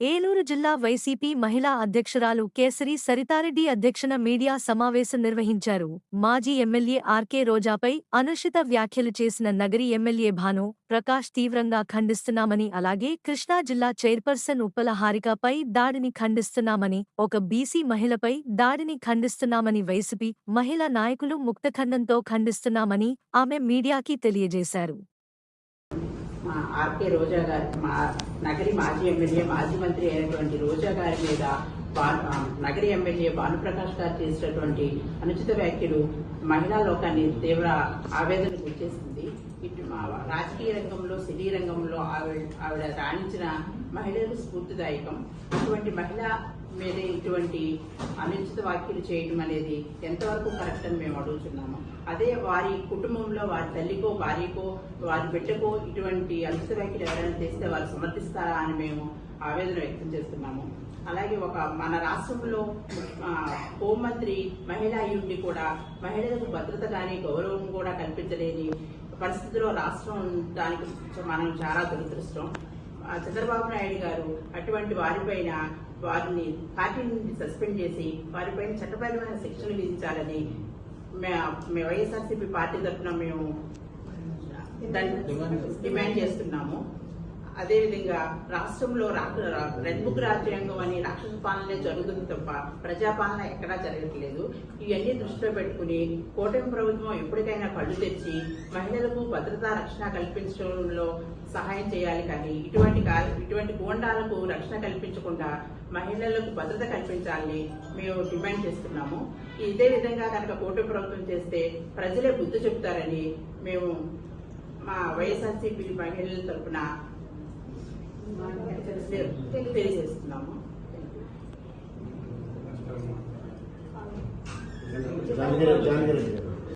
ఏలూరు జిల్లా వైసీపీ మహిళా అధ్యక్షురాలు కేసరి సరితారెడ్డి అధ్యక్షన మీడియా సమావేశం నిర్వహించారు. మాజీ ఎమ్మెల్యే ఆర్కే రోజాపై అనుచిత వ్యాఖ్యలు చేసిన నగరి ఎమ్మెల్యే భాను ప్రకాష్ తీవ్రంగా ఖండిస్తున్నామని అలాగే కృష్ణా జిల్లా చైర్పర్సన్ ఉప్పల హారికపై దాడిని ఖండిస్తున్నామని ఒక బీసీ మహిళపై దాడిని ఖండిస్తున్నామని వైసీపీ మహిళా నాయకులు ముక్తఖండంతో ఖండిస్తున్నామని ఆమె మీడియాకి తెలియజేశారు. మా ఆర్కే రోజా గారి మా నగరి మాజీ ఎమ్మెల్యే మాజీ మంత్రి అయినటువంటి రోజా గారి మీద నగరి ఎమ్మెల్యే భానుప్రకాష్ గారు చేసినటువంటి అనుచిత వ్యాఖ్యలు మహిళా లోకాన్ని తీవ్ర ఆవేదనకు గురిచేసింది. ఇటు రాజకీయ రంగంలో సినీ రంగంలో ఆవిడ ఆవిడ రాణించిన మహిళలకు స్ఫూర్తిదాయకం. అటువంటి మహిళ మీద ఇటువంటి అనుచిత వ్యాఖ్యలు చేయడం అనేది ఎంతవరకు కరెక్ట్ అని మేము అడుగుతున్నాము. అదే వారి కుటుంబంలో వారి తల్లికో భార్యకో వారి బిడ్డకో ఇటువంటి అనుచిత వ్యాఖ్యలు ఎవరైనా చేస్తే వారు సమర్థిస్తారా అని మేము ఆవేదన వ్యక్తం చేస్తున్నాము. అలాగే ఒక మన రాష్ట్రంలో హోంమంత్రి మహిళ అయి కూడా మహిళలకు భద్రత కానీ గౌరవం కూడా కల్పించలేని పరిస్థితిలో రాష్ట్రం దానికి మనం చాలా దురదృష్టం. చంద్రబాబు నాయుడు గారు అటువంటి వారిపైన వారిని పార్టీ నుండి సస్పెండ్ చేసి వారిపైన చట్టపరమైన శిక్షలు విధించాలని మే- మే వైఎస్ఆర్సీపీ పార్టీ తరఫున మేము దాన్ని డిమాండ్ చేస్తున్నాము. అదేవిధంగా రాష్ట్రంలో రా- రా- రెడ్ బుక్ రాజ్యాంగం అని రాక్షస పాలనే జరుగుతుంది తప్ప ప్రజాపాలన ఎక్కడా జరగట్లేదు. ఇవన్నీ దృష్టిలో పెట్టుకుని కూటమి ప్రభుత్వం ఎప్పటికైనా కళ్ళు తెచ్చి మహిళలకు భద్రతా రక్షణ కల్పించడంలో సహాయం చేయాలి కానీ ఇటువంటి ఇటువంటి గోండాలకు రక్షణ కల్పించకుండా మహిళలకు భద్రత కల్పించాలని మేము డిమాండ్ చేస్తున్నాము. ఇదే విధంగా కనుక కూటమి ప్రభుత్వం చేస్తే ప్రజలే బుద్ధి చెప్తారని మేము మా వైఎస్ఆర్సీపీ మహిళల తరఫున తెలియజేస్తున్నాము జానగిరి జానగిరి